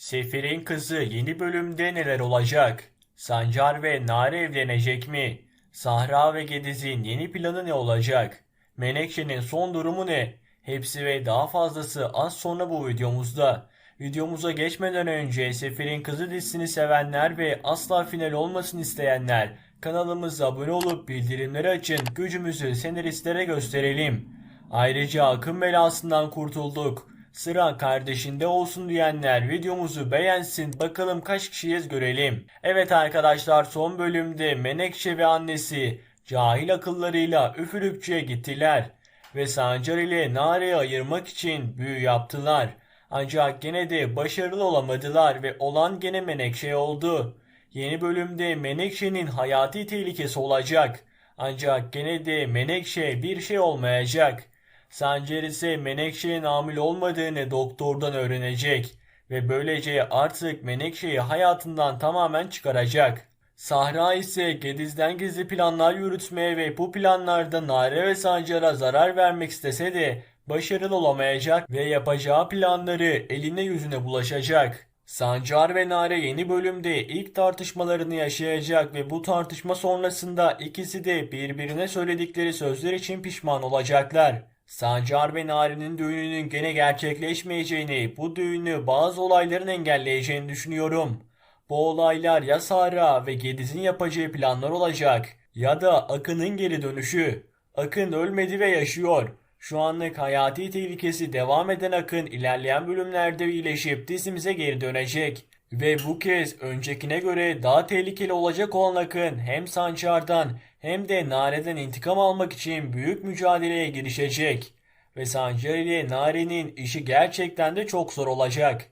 Sefir'in kızı yeni bölümde neler olacak? Sancar ve Nare evlenecek mi? Sahra ve Gediz'in yeni planı ne olacak? Menekşe'nin son durumu ne? Hepsi ve daha fazlası az sonra bu videomuzda. Videomuza geçmeden önce Sefir'in Kızı dizisini sevenler ve asla final olmasın isteyenler kanalımıza abone olup bildirimleri açın gücümüzü senaristlere gösterelim. Ayrıca akım belasından kurtulduk. Sıra kardeşinde olsun diyenler videomuzu beğensin bakalım kaç kişiyiz görelim. Evet arkadaşlar son bölümde Menekşe ve annesi cahil akıllarıyla üfürükçüye gittiler ve Sancar ile Nare'yi ayırmak için büyü yaptılar. Ancak gene de başarılı olamadılar ve olan gene Menekşe oldu. Yeni bölümde Menekşe'nin hayati tehlikesi olacak. Ancak gene de Menekşe bir şey olmayacak. Sancar ise Menekşe'nin hamile olmadığını doktordan öğrenecek ve böylece artık Menekşe'yi hayatından tamamen çıkaracak. Sahra ise Gediz'den gizli planlar yürütmeye ve bu planlarda Nare ve Sancar'a zarar vermek istese de başarılı olamayacak ve yapacağı planları eline yüzüne bulaşacak. Sancar ve Nare yeni bölümde ilk tartışmalarını yaşayacak ve bu tartışma sonrasında ikisi de birbirine söyledikleri sözler için pişman olacaklar. Sancar ve Nare'nin düğününün gene gerçekleşmeyeceğini, bu düğünü bazı olayların engelleyeceğini düşünüyorum. Bu olaylar ya Sara ve Gediz'in yapacağı planlar olacak ya da Akın'ın geri dönüşü. Akın ölmedi ve yaşıyor. Şu anlık hayati tehlikesi devam eden Akın ilerleyen bölümlerde iyileşip dizimize geri dönecek. Ve bu kez öncekine göre daha tehlikeli olacak olan Akın hem Sancar'dan hem de Nare'den intikam almak için büyük mücadeleye girişecek. Ve Sancar ile Nare'nin işi gerçekten de çok zor olacak.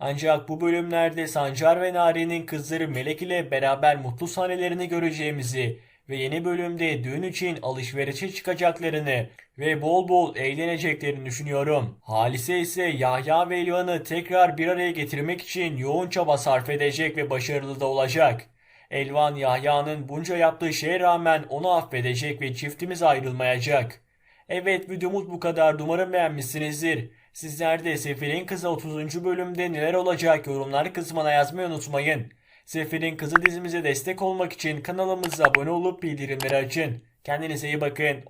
Ancak bu bölümlerde Sancar ve Nare'nin kızları Melek ile beraber mutlu sahnelerini göreceğimizi ve yeni bölümde düğün için alışverişe çıkacaklarını ve bol bol eğleneceklerini düşünüyorum. Halise ise Yahya ve Elvan'ı tekrar bir araya getirmek için yoğun çaba sarf edecek ve başarılı da olacak. Elvan Yahya'nın bunca yaptığı şeye rağmen onu affedecek ve çiftimiz ayrılmayacak. Evet videomuz bu kadar. Umarım beğenmişsinizdir. Sizler de Sefir'in Kızı 30. bölümde neler olacak yorumlar kısmına yazmayı unutmayın. Sefir'in Kızı dizimize destek olmak için kanalımıza abone olup bildirimleri açın. Kendinize iyi bakın.